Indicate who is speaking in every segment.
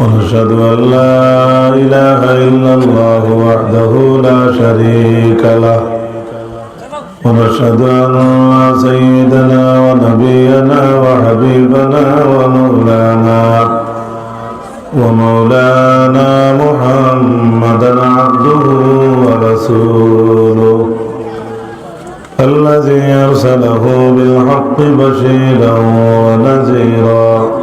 Speaker 1: ونشهد أن لا إله إلا الله وحده لا شريك له. ونشهد أن سيدنا ونبينا وحبيبنا ومولانا ومولانا محمدا عبده ورسوله. الذي أرسله بالحق بشيرا ونذيرا.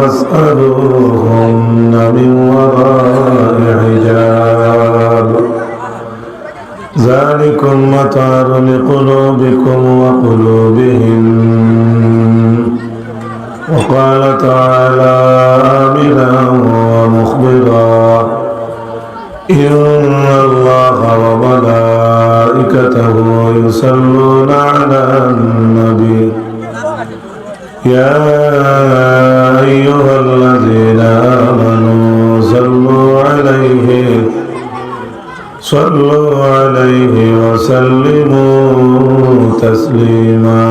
Speaker 1: فاسألوهن من وراء حجاب ذلكم متاع لقلوبكم وقلوبهم وقال تعالى آمنا ومخبرا. إن الله وملائكته يصلون على النبي. يا أيها الذين آمنوا صلوا عليه. صلوا عليه وسلموا تسليما.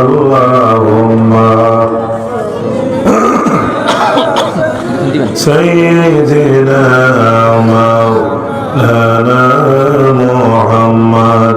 Speaker 1: اللهم سيدنا مولانا محمد.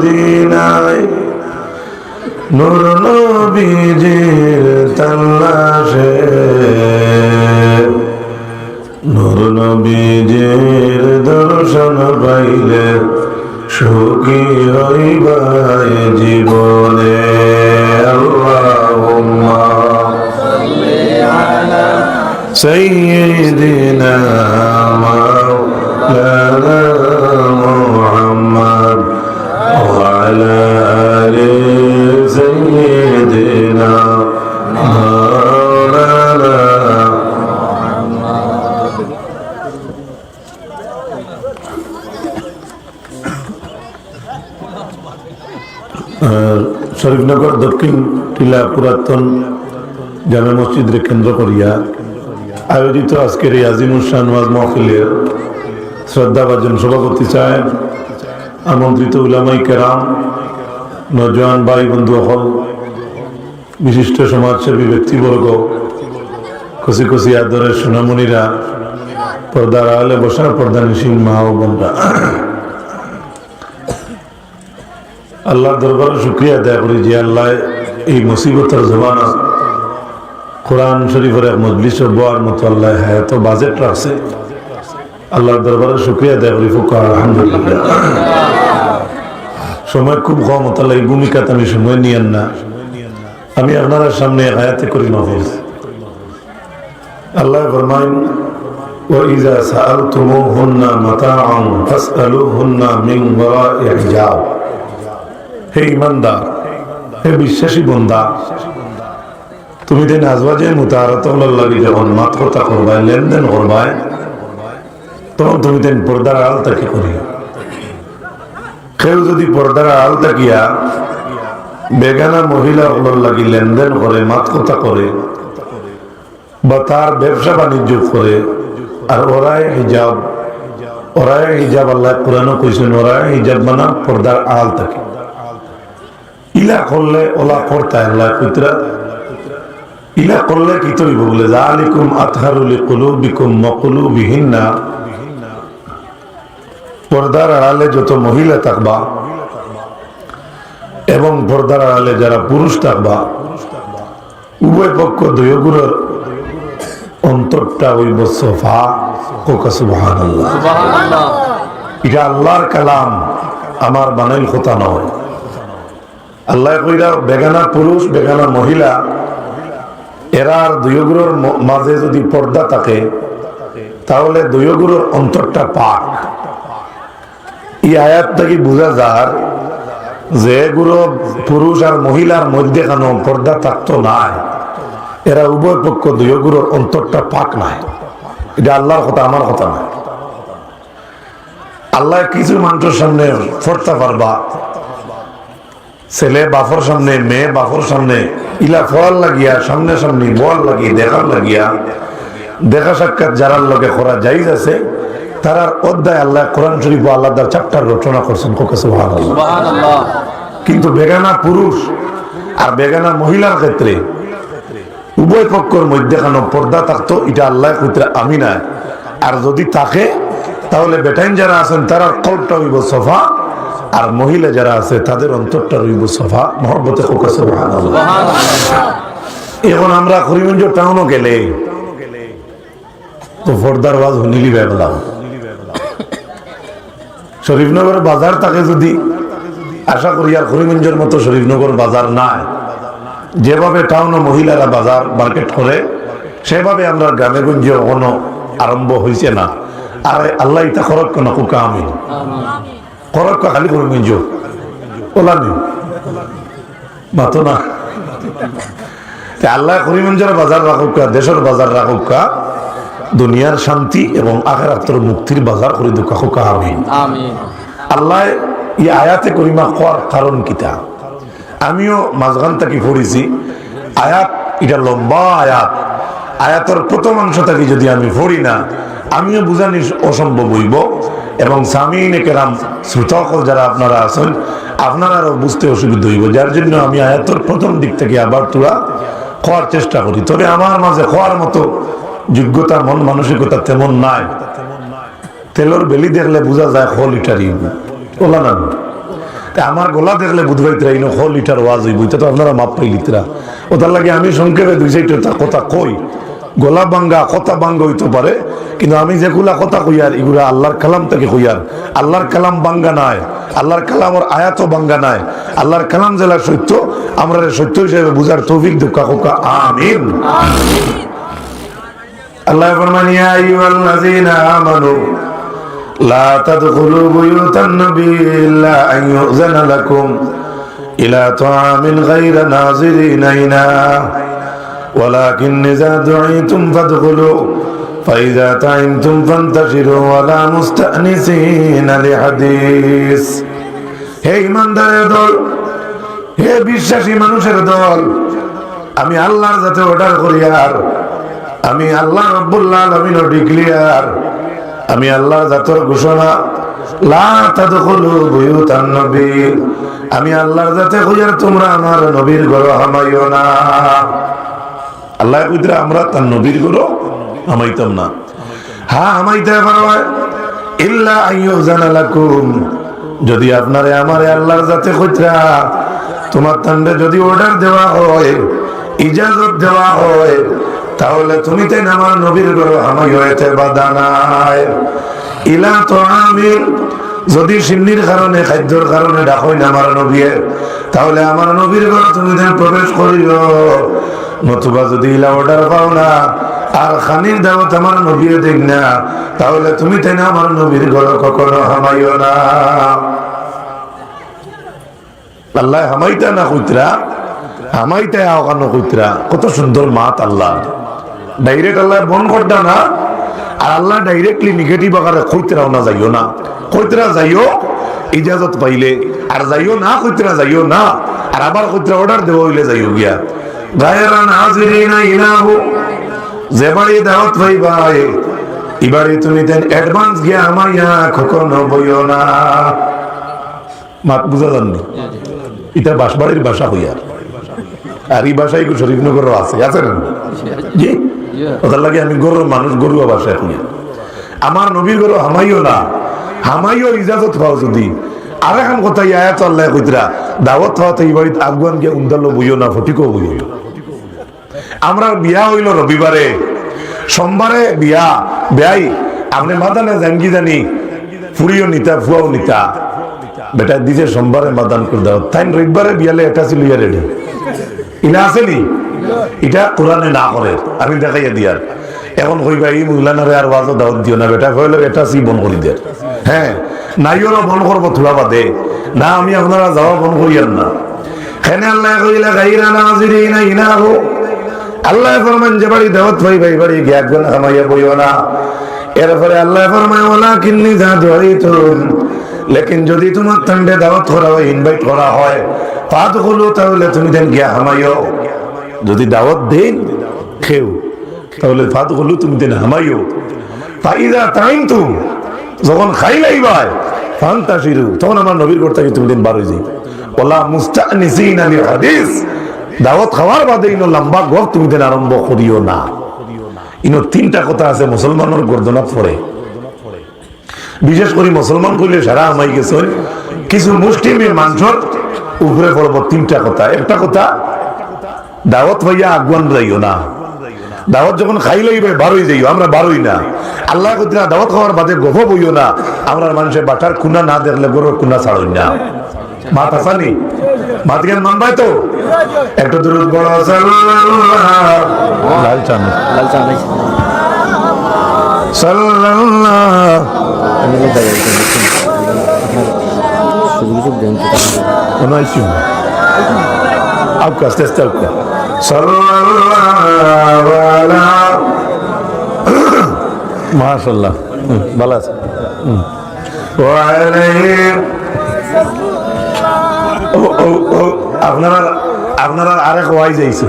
Speaker 1: মদিনায় নূর নবীজির তাল্লাশে নূর নবীজির দর্শন পাইলে সুখী হইবাই জীবনে আল্লাহুম্মা سيدنا مولانا শরীফনগর দক্ষিণ টিলা পুরাতন জামে মসজিদের কেন্দ্র করিয়া আয়োজিত আজকের এই আজিমুল শাহনওয়াজ মহফিলের শ্রদ্ধাভাজন সভাপতি সাহেব, আমন্ত্রিত উলামাই কেরাম, নজওয়ান ভাই বন্ধু হল বিশিষ্ট সমাজসেবী ব্যক্তিবর্গ খুশি খুশি আদরের সোনামণিরা, পর্দার আলে বসা পর্দা নিশিন মা ও বোনরা। আল্লাহর দরবারে শুক্রিয়া আদায় করি যে আল্লাহ এই মুসিবতের জমানা কোরআন শরীফের এক মজলিস বোয়ার মতো আল্লাহ হায়াত বাজেট রাখছে আল্লাহর দরবারে শুক্রিয়া আদায় করি ফুকা আলহামদুলিল্লাহ সময় খুব কম তাহলে এই ভূমিকাতে আমি সময় নিয়েন না আমি আপনার সামনে হায়াতে করি নফল আল্লাহ ফরমাইন وإذا سألتموهن متاعا فاسألوهن من وراء حجاب হে ইমানদার, হে বিশ্বাসী বন্দা, তুমি দেন আজবাজে মুতাহারাত লাগি যখন মাত কথা করবায়, লেনদেন করবায়, তখন তুমি দেন পর্দার আল তাকে করি কেউ যদি পর্দার আল তাকিয়া বেগানা মহিলা লাগি লেনদেন করে, মাত কথা করে, বা তার ব্যবসা বাণিজ্য করে, আর ওরাই হিজাব ওরাই হিজাব আল্লাহ কোরআনও কইছেন, ওরাই হিজাব মানা পর্দার আড়াল থাকে ইলা করলে ওলা করতে আল্লাহ কুতরা ইলা করলে কি তৈব বলে? জালিকুম আতহারুলি কুলুবিকুম মকুলুবিহিন্না পর্দার আড়ালে যত মহিলা থাকবা এবং পর্দার আড়ালে যারা পুরুষ থাকবা উভয় পক্ষ দয়গুলোর অন্তরটা হইব সোফা কোকা সুবহান আল্লাহ এটা আল্লাহর কালাম আমার বানাইল কথা নয়। আল্লাহ কইরা, বেগানা পুরুষ, বেগানা মহিলা, এরার দুয়গুলোর মাঝে যদি পর্দা থাকে, তাহলে দুয়গুলোর অন্তরটা পাক। এই আয়াত থেকে বোঝা যার যে গুলো পুরুষ আর মহিলার মধ্যে কেন পর্দা থাকতো নাই। এরা উভয় পক্ষ দুয়গুলোর অন্তরটা পাক নাই। এটা আল্লাহর কথা, আমার কথা না আল্লাহ কিছু মানুষের সামনে ফরতে পারবা। ছেলে বাফর সামনে মেয়ে বাফর সামনে ইলা ফল লাগিয়া সামনে সামনে বল লাগিয়ে দেখার লাগিয়া দেখা সাক্ষাৎ যারার লোকে করা যাইজ আছে তারার অধ্যায় আল্লাহ কোরআন শরীফ আল্লাহ চারটার রচনা করছেন কিন্তু বেগানা পুরুষ আর বেগানা মহিলার ক্ষেত্রে উভয় পক্ষের মধ্যে কেন পর্দা থাকতো এটা আল্লাহ ক্ষেত্রে আমি না আর যদি থাকে তাহলে বেটাইন যারা আছেন তারা কল্পটা হইব সফা আর মহিলা যারা আছে তাদের অন্তরটা রইব সফা মহব্বতে এখন আমরা করিমগঞ্জ টাউনও গেলে তো ফর্দার ওয়াজ হুনিলি বেবলাম শরীফনগর বাজার থাকে যদি আশা করি আর করিমগঞ্জের মতো শরীফনগর বাজার নাই। যেভাবে টাউন মহিলারা বাজার মার্কেট করে সেভাবে আমরা গ্রামে গঞ্জে এখনও আরম্ভ হয়েছে না। আর আল্লাহ ইতা খরক কেন কুকা আমি খরক খালি করিমগঞ্জ ওলা নেই মাতো না। আল্লাহ করিমগঞ্জের বাজার রাখুকা দেশের বাজার রাখুকা দুনিয়ার শান্তি এবং আখেরাত্তর মুক্তির বাজার করে দুঃখা হুকা আমি আল্লাহ ই আয়াতে করিমা হওয়ার কারণ কিতা আমিও মাঝখান থেকে পড়েছি। আয়াত এটা লম্বা আয়াত। আয়াতের প্রথম অংশ থেকে যদি আমি পড়ি না আমিও বুঝানি অসম্ভব হইব। এবং সামিন কেরাম শ্রোতকল যারা আপনারা আছেন, আপনারাও বুঝতে অসুবিধা হইব। যার জন্য আমি আয়াতর প্রথম দিক থেকে আবার তোরা খোয়ার চেষ্টা করি। তবে আমার মাঝে খোয়ার মতো যোগ্যতা, মন মানসিকতা তেমন নাই। তেলর বেলি দেখলে বোঝা যায় খ লিটারই ওলা না। আমার গলা দেখলে বুধবাইতরা ইনো খ লিটার ওয়াজ হইব। এটা তো আপনারা মাপ পাই লিতরা ওটার লাগে আমি সংক্ষেপে দুই চারটা কথা কই। গলা বাঙ্গা কথা বাঙ্গা হইতে পারে। কিন্তু আমি যেগুলা কথা কইয়ার, এগুলা আল্লাহর কালাম থেকে কইয়ার। আল্লাহর কালাম বাঙ্গা নাই, আল্লাহর কালামর আয়াত বাঙ্গা নাই। আল্লাহর কালাম জেলা সত্য আমরা সত্য হিসেবে বুঝার তৌফিক দুঃখা কোকা আমিন। আল্লাহ ফরমান আইয়ুহাল্লাযীনা আমানু, লা তাদখুলু বুয়ুতান নবী ইল্লা আন ইউযানা লাকুম ইলা তাআমিন গায়রা নাযিরিনা ইনা ولكن إذا دعيتم فادخلوا فإذا طعمتم فانتشروا ولا مستأنسين لحديث হে ইমানদারের দল হে বিশ্বাসী মানুষের দল আমি আল্লাহর যাতে অর্ডার করি আর আমি আল্লাহ রব্বুল্লাহ আলমিন ডিক্লিয়ার আমি আল্লাহ জাতর ঘোষণা লা তাদখুলু বুয়ুতান নবী আমি আল্লাহর যাতে কইয়ার তোমরা আমার নবীর ঘর হামাইও না আল্লাহ কইতরা আমরা তার নবীর ঘর আমাইতাম না। হ্যাঁ হামাইতে পারো ইল্লা আইয়ুজানা যদি আপনারে আমারে আল্লাহর যাতে কইতরা তোমার তান্ডে যদি অর্ডার দেওয়া হয়, ইজাজত দেওয়া হয়, তাহলে তুমি তাই আমার নবীর ঘর হামাই হয়েছে, বাধা নাই। ইলা তো আমির যদি সিন্নির কারণে, খাদ্যর কারণে ডাকই না আমার নবীর তাহলে আমার নবীর ঘর তুমি প্রবেশ করিও নতুবা যদি ইলা অর্ডার পাও না, আর খানির দাওয়াত আমার নবীর দেখ না, তাহলে তুমি তাই না আমার নবীর ঘর কখনো হামাইও না। আল্লাহ হামাইতা না কইতরা হামাইতা আওকানো কইতরা কত সুন্দর মাত আল্লাহ। ডাইরেক্ট আল্লাহ বন করতা না, আর আল্লাহ ডাইরেক্টলি নেগেটিভ আকারে কইতরাও না যাইও না। কইতরা যাইও, ইজাজত পাইলে। আর যাইও না কইতরা যাইও না। আর আবার কইতরা অর্ডার দেওয়া হইলে যাইও গিয়া। নাজিরিনা ইলাহু। এবারে তুমি দেন অ্যাডভান্স বইও না। মাত বুঝা এটা বাসবাড়ির ভাষা হইয়া। আর এই ভাষাই শরীফনগর আছে আছে জি? আমি গরু মানুষ, গরুয়া ভাষায় আমার নবীর গরু হামাইও না। হামাইও ইজাজত পাও যদি। আর এখন কথা ইয়া চল্লাই কইতরা, দাওয়াত হওয়াতে এই বাড়িতে গিয়ে উন্দালো বইও না, ফটিকও বইও না আমরা বিয়া হইল রবিবারে, সোমবারে বিয়া, বেয়াই, আপনি মাদানে কি জানি, ফুরিও নিতা, ফুয়াও নিতা। বেটা দিছে সোমবারে মাদান করে দাও তাই রবিবারে বিয়ালে এটা ছিল ইয়া রেডি। ইনা আসেনি এটা কোরআনে না করে, আমি দেখাইয়া দিয়ার। এখন কইবা, এই মহিলানারে আর ওয়াজও দাওয়াত দিও না, বেটা কইলে এটা সি বন করি দেয় হ্যাঁ নাইও বন করব থোড়া বাদে। না, আমি আপনারা যাওয়া বন করিয়ার না। হেনে আল্লাহ কইলা, গাইরা নাজিরিনা ইনাহু আল্লাহ ফরমান যে বাড়ি দাওয়াত ভাই ভাই বাড়ি গ্যাগ গুণ খামাইয়া বইও না। এরপরে আল্লাহ ফরমায় ওলা কিন্নি যা ধরিতুম লেকিন যদি তোমার ঠান্ডে দাওয়াত করা হয় ইনভাইট করা হয় পাত হলো তাহলে তুমি দেন গিয়া হামাইও। যদি দাওয়াত দেন, খেও। তাহলে ফাত হলো তুমি দেন হামাইও। ফাইদা টাইম তুম যখন খাই লাইবাই ফান্তা শিরু তখন আমার নবীর ঘর তুমি দিন বার হয়ে যাই ওলা মুস্তানিসিন আলি হাদিস। দাওয়াত খাওয়ার বাদে ইনো লম্বা গপ তুমি দেন আরম্ভ করিও না। ইনো তিনটা কথা আছে, মুসলমানের গর্দনাত পড়ে। বিশেষ করে মুসলমান কইলে সারা আমাই গেছে কিছু মুসলিমের মানুষের উপরে পড়ব তিনটা কথা। একটা কথা, দাওয়াত ভাইয়া আগুয়ান যাইও না। দাওয়াত যখন খাই লইবে বারোই যাইও আমরা বারোই না। আল্লাহ কইরা দাওয়াত খাওয়ার বাদে গফ বইও না। আমরা মানুষের বাটার কুনা না দেখলে গরুর কুনা ছাড়ই না। মাত আসানি মাত জ্ঞান মানবাই তো? একটা দূর বড় সাল্লাল্লাহ লাল চান।
Speaker 2: লাল চা
Speaker 1: সাল্লাল্লাহ
Speaker 2: আমি তো। দাঁড়িয়ে আছি,
Speaker 1: মাশাল্লাহ ভালো আছে। আপনারা আপনারা আরেক ওয়াইজ আইছে।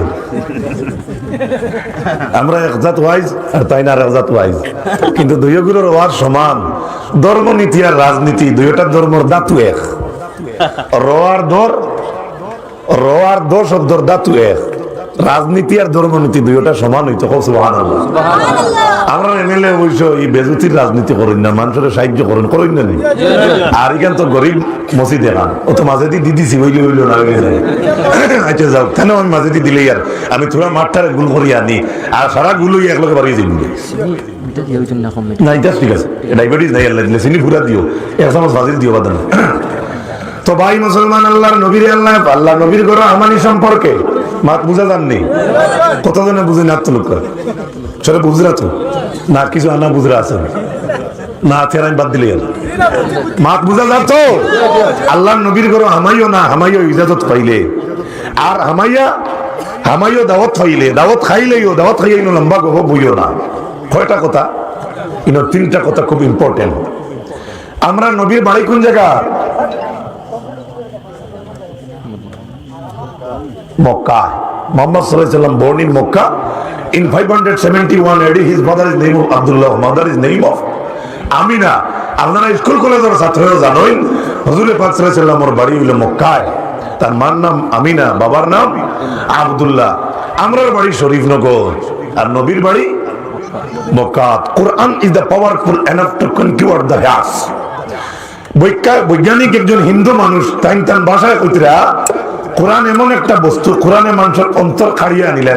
Speaker 1: আমরা একজাত ওয়াইজ আর তাই না একজাত ওয়াইজ। কিন্তু দুই দুইগুলোর ওয়ার সমান। ধর্মনীতি আর রাজনীতি দুইটা ধর্মর দাতু এক। রোয়ার দর রোয়ার দর শব্দর দাতু এক। রাজনীতি আর ধর্মনীতি দুইটা সমান হইতো খুব সুহান আমরা এমএলএ অবশ্য এই বেজুতির রাজনীতি করেন না মানুষের সাহায্য করেন করেন না আর এখান তো গরিব মসি দেখান ও তো মাঝে দিয়ে দিদিছি হইলে হইল না হইলে যায় আচ্ছা যাও কেন আমি মাঝে দিয়ে দিলেই আর? আমি তোরা মাঠটারে গুল করি আনি আর সারা গুলোই একলগে বাড়িয়ে
Speaker 2: কম
Speaker 1: না এটা ঠিক আছে ডায়াবেটিস নাই আল্লাহ দিলে চিনি ফুরা দিও। এক চামচ ভাজির দিও বাদান তো ভাই মুসলমান, আল্লাহর নবীর আল্লাহ আল্লাহ নবীর গরো আমানি সম্পর্কে মাত বুঝা যাননি কতজনে বুঝে না তো লোক সেটা বুঝরা তো। না, কিছু আনা বুঝরা আছে। না বাদ দিলে মাত বুঝা তো নবীর না ইজাজত আর হামাইয়া দাওয়াত দাওয়াত লম্বা না। কথা? তিনটা কথা খুব ইম্পর্টেন্ট আমরা নবীর বাড়ি কোন জায়গা? মক্কা। মোহাম্মদ সাল্লাম born in Mecca in 571 AD his father is name of Abdullah, mother is name of Amina আপনারা স্কুল কলেজের ছাত্ররা জানেন, হুজুর পাক আলাইহি বাড়ি হলো মক্কায়। তার মার নাম আমিনা, বাবার নাম আব্দুল্লাহ। আমরার বাড়ি শরীফনগর, আর নবীর বাড়ি মক্কাত Quran is the powerful enough to conquer the has বৈজ্ঞানিক একজন হিন্দু মানুষ তাই তার ভাষায় কইতরা কোরআন এমন একটা বস্তু কোরআনে মানুষের অন্তর খাড়িয়ে আনিলে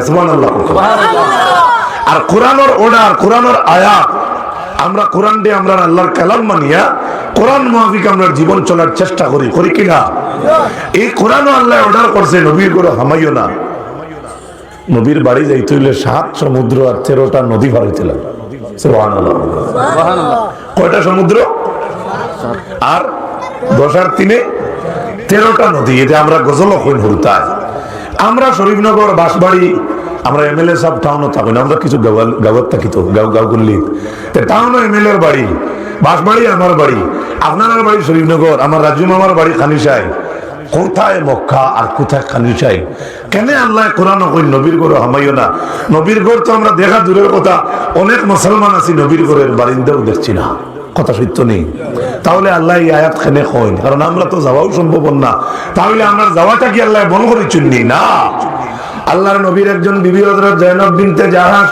Speaker 1: আর কোরআনের অর্ডার কোরআনের আয়াত আমরা কোরআন দিয়ে আমরা আল্লাহর কালাম মানিয়া কোরআন মাফিক আমরা জীবন চলার চেষ্টা করি করি কিনা এই কোরআনও আল্লাহ অর্ডার করছে নবীর করে হামাইও না। নবীর বাড়ি যাইতে হইলে সাত সমুদ্র আর তেরোটা নদী পার হইতে কয়টা সমুদ্র? আর দশ আর তিনে? তেরোটা নদী এটা আমরা গজল কইন হরুতায় আমরা শরীফনগর বাসবাড়ি আমরা এমএলএ সব টাউনও থাকি না, আমরা কিছু গাঁওয়ার থাকি তো, গাঁও গাঁও করলি টাউনও এমএলএ এর বাড়ি বাসবাড়ি আমার বাড়ি, আপনার বাড়ি শরীফনগর, আমার রাজু মামার বাড়ি খানিসায় কোথায় মক্কা আর কোথায় খানিসাই কেন আল্লাহ কোরআন কই নবীর গড় হামাইও না। নবীর গড় তো আমরা দেখা দূরের কথা, অনেক মুসলমান আছি, নবীর গড়ের বারিন্দাও দেখছি না। কথা সত্য নেই। তাহলে আল্লাহ এই আয়াত খানে হয় কারণ আমরা তো যাওয়াও সম্ভব না। তাহলে আমরা যাওয়াটা কি আল্লাহ বন করে চুননি না। আল্লাহর নবীর একজন বিবি হজরত জয়নব বিনতে জাহাজ